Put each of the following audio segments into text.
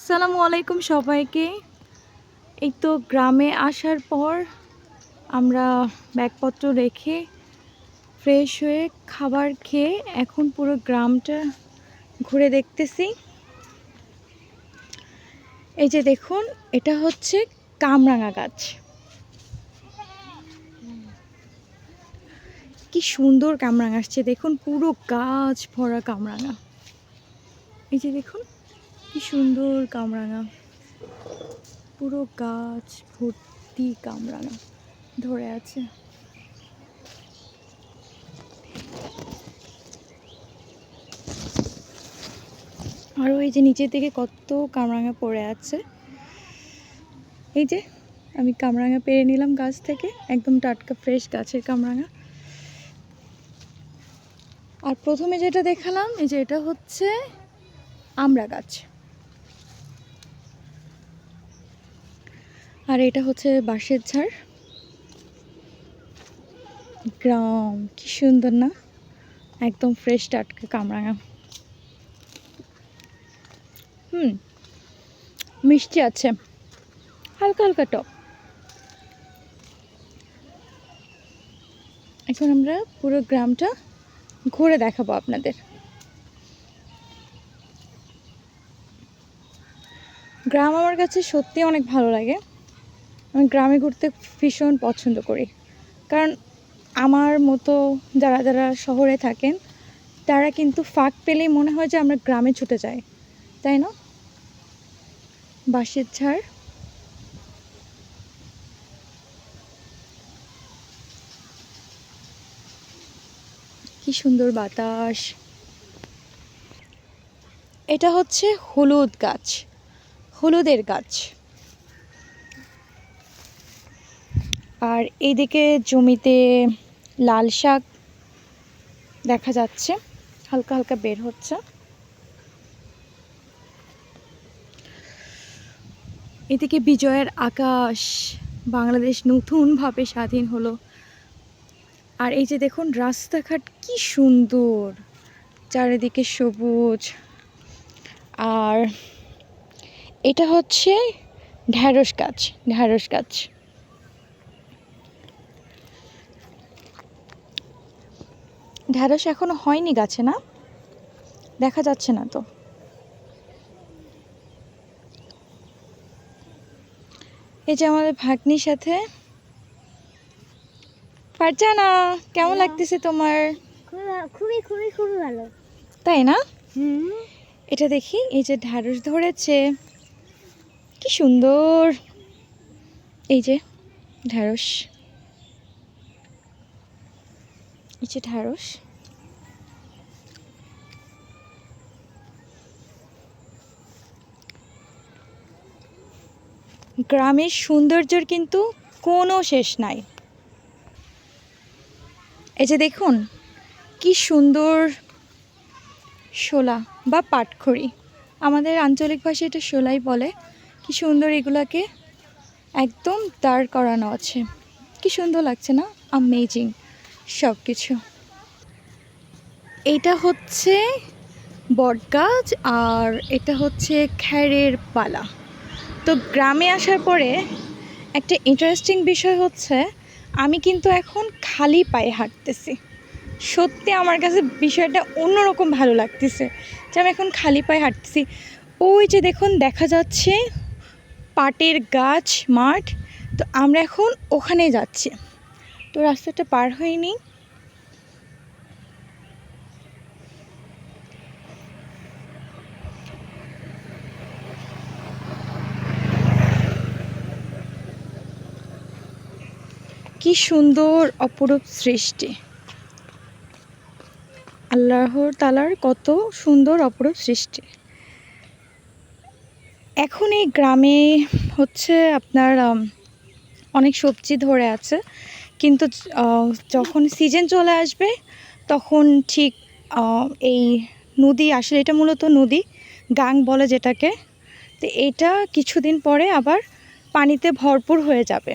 আসসালামু আলাইকুম সবাইকে। এই তো গ্রামে আসার পর আমরা ব্যাগপত্র রেখে ফ্রেশ হয়ে খাবার খেয়ে এখন পুরো গ্রামটা ঘুরে দেখতেছি। এই যে দেখুন, এটা হচ্ছে কামরাঙা গাছ। কি সুন্দর কামরাঙা আসছে। দেখুন পুরো গাছ ভরা কামরাঙা। এই যে দেখুন কি সুন্দর কামরাঙা। পুরো গাছ ভর্তি কামরাঙা ধরে আছে। আর ওই যে নিচের দিকে কত কামরাঙা পড়ে আছে। এই যে আমি কামরাঙা পেরে নিলাম গাছ থেকে, একদম টাটকা ফ্রেশ গাছের কামরাঙা। আর প্রথমে যেটা দেখালাম, এই যে এটা হচ্ছে আমড়া গাছ। আর এটা হচ্ছে বাঁশের ঝাড়। গ্রাম, কি সুন্দর না? একদম ফ্রেশ টাটকা কামরাঙা। হুম, মিষ্টি আছে। হালকা হালকা টক। এখন আমরা পুরো গ্রামটা ঘুরে দেখাবো আপনাদের। গ্রাম আমার কাছে সত্যি অনেক ভালো লাগে। আমি গ্রামে ঘুরতে ভীষণ পছন্দ করি। কারণ আমার মতো যারা যারা শহরে থাকেন, তারা কিন্তু ফাঁক পেলেই মনে হয় যে আমরা গ্রামে ছুটে যাই। তাই না? বাঁশের ঝাড়। কি সুন্দর বাতাস। এটা হচ্ছে হলুদ গাছ, হলুদের গাছ। আর এইদিকে জমিতে লাল শাক দেখা যাচ্ছে, হালকা হালকা বের হচ্ছে। এদিকে বিজয়ের আকাশ বাংলাদেশ নতুনভাবে স্বাধীন হলো। আর এই যে দেখুন, রাস্তাঘাট কি সুন্দর, চারিদিকে সবুজ। আর এটা হচ্ছে ঢ্যাঁড়স গাছ ঢ্যাঁড়স গাছ। ঢ্যাঁড়স এখনও হয়নি গাছে না? দেখা যাচ্ছে না তো। এই যে আমাদের ভাগ্নির সাথে। ফারজানা কেমন লাগতেছে তোমার? খুবই খুবই খুবই ভালো। তাই না? এটা দেখি এই যে ঢ্যাঁড়স ধরেছে। কি সুন্দর। এই যে ঢ্যাঁড়স। যে ঢ্যাঁড়স। গ্রামের সৌন্দর্যের কিন্তু কোনো শেষ নাই। এই যে দেখুন, কি সুন্দর শোলা বা পাটখড়ি। আমাদের আঞ্চলিক ভাষায় এটা শোলাই বলে। কি সুন্দর এগুলাকে একদম দাঁড় করানো আছে। কি সুন্দর লাগছে না? আমেজিং সব কিছু এটা হচ্ছে বটগাছ আর এটা হচ্ছে খ্যারের পালা। তো গ্রামে আসার পরে একটা ইন্টারেস্টিং বিষয় হচ্ছে, আমি কিন্তু এখন খালি পায়ে হাঁটতেছি। সত্যি আমার কাছে বিষয়টা অন্যরকম ভালো লাগতেছে যে আমি এখন খালি পায়ে হাঁটতেছি। ওই যে দেখুন, দেখা যাচ্ছে পাটের গাছ, মাঠ। তো আমরা এখন ওখানে যাচ্ছি। তো রাস্তাটা পার হয়নি। কি সুন্দর অপরূপ সৃষ্টি। আল্লাহর তালার কত সুন্দর অপরূপ সৃষ্টি। এখন এই গ্রামে হচ্ছে আপনার অনেক সবজি ধরে আছে। কিন্তু যখন সিজন চলে আসবে, তখন ঠিক এই নদী, আসলে এটা মূলত নদী, গাং বলে যেটাকে, তো এটা কিছুদিন পরে আবার পানিতে ভরপুর হয়ে যাবে।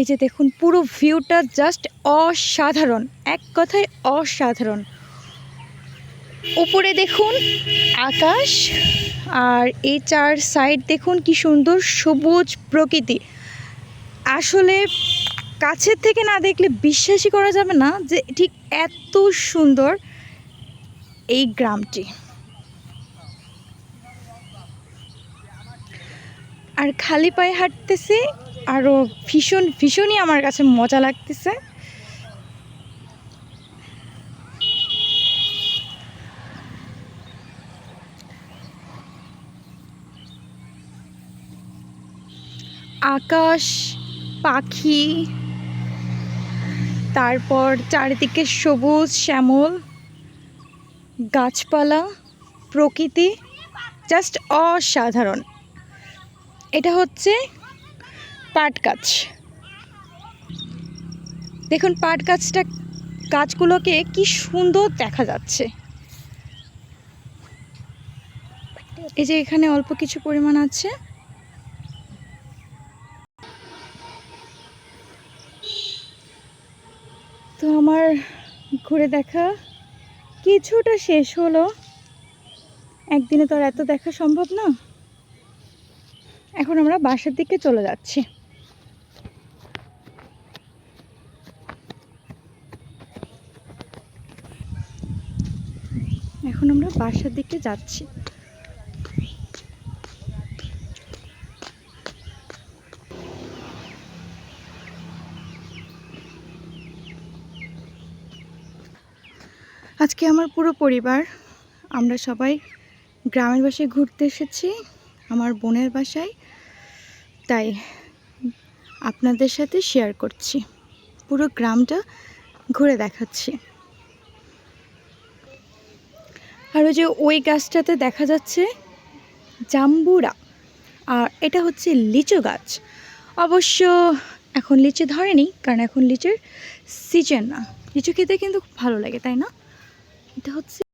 এই যে দেখুন, পুরো ভিউটা জাস্ট অসাধারণ, এক কথায় অসাধারণ। উপরে দেখুন, আকাশ, আর এই চার সাইড দেখুন, কি সুন্দর সবুজ প্রকৃতি। আসলে কাছের থেকে না দেখলে বিশ্বাসই করা যাবে না যে ঠিক এত সুন্দর এই গ্রামটি। আর খালি পায়ে হাঁটতেছি আরও ভীষণ, ভীষণই আমার কাছে মজা লাগতেছে। আকাশ, পাখি তারপর চারিদিকে সবুজ শ্যামল, গাছপালা, প্রকৃতি জাস্ট অসাধারণ। এটা হচ্ছে পাট গাছ। দেখুন, পাট গাছটা, গাছগুলোকে কি সুন্দর দেখা যাচ্ছে। এই যে এখানে অল্প কিছু পরিমাণ আছে। তো আমার ঘুরে দেখা কিছুটা শেষ হলো। একদিনে তো আর এত দেখা সম্ভব না। এখন আমরা বাসার দিকে চলে যাচ্ছি। এখন আমরা বাসার দিকে যাচ্ছি। আজকে আমার পুরো পরিবার, আমরা সবাই গ্রামের বাসায় ঘুরতে এসেছি, আমার বোনের বাসায়। তাই আপনাদের সাথে শেয়ার করছি। পুরো গ্রামটা ঘুরে দেখাচ্ছি। আর ওই যে ওই গাছটাতে দেখা যাচ্ছে জাম্বুরা, আর এটা হচ্ছে লিচু গাছ। অবশ্য এখন লিচু ধরেনি, কারণ এখন লিচুর সিজন না। লিচু খেতে কিন্তু খুব ভালো লাগে, তাই না? এটা হচ্ছে